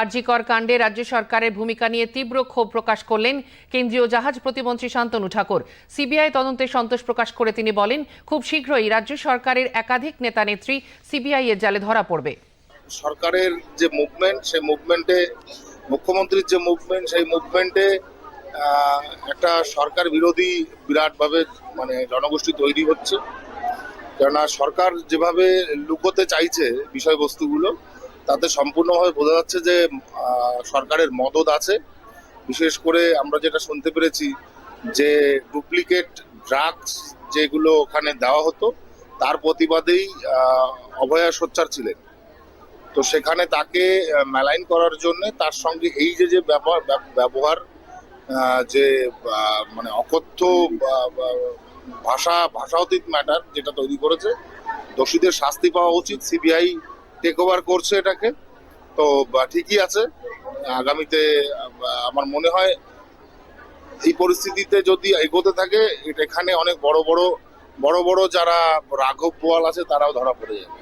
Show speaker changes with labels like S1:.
S1: আরজিকর কাণ্ডে রাজ্য সরকারের ভূমিকা নিয়ে তীব্র ক্ষোভ প্রকাশ করলেন কেন্দ্রীয় জাহাজ প্রতিমন্ত্রী শান্তনু ঠাকুর। সিবিআই তদন্তে সন্তোষ প্রকাশ করে তিনি বলেন, খুব শীঘ্রই রাজ্য সরকারের একাধিক নেতা নেত্রী সিবিআই এর জালে ধরা পড়বে।
S2: সরকারের যে মুভমেন্ট সেই মুভমেন্টে মুখ্যমন্ত্রীর যে মুভমেন্ট সেই মুভমেন্টে একটা সরকার বিরোধী বিরাটভাবে মানে জনগোষ্ঠী তৈরি হচ্ছে। কেননা সরকার যেভাবে লুকোতে চাইছে বিষয়বস্তুগুলো তাতে সম্পূর্ণভাবে বোঝা যাচ্ছে যে সরকারের মদত আছে। বিশেষ করে আমরা যেটা শুনতে পেরেছি যে, ডুপ্লিকেট ড্রাগস যেগুলো ওখানে দেওয়া হতো, তার প্রতিবাদেই অভয়া সোচ্চার ছিলেন। তো সেখানে তাকে মেলাইন করার জন্য তার সঙ্গে এই যে যে ব্যবহার ব্যবহার যে মানে অকথ্য ভাষা, ভাষাতীত ম্যাটার যেটা তৈরি করেছে, দোষীদের শাস্তি পাওয়া উচিত। সিবিআই টেক ওভার করছে এটাকে। তো ঠিকই আছে। আগামীতে আমার মনে হয়, এই পরিস্থিতিতে যদি এগোতে থাকে এখানে অনেক বড় বড় বড় বড় যারা রাঘব পোয়াল আছে, তারাও ধরা পড়ে যাবে।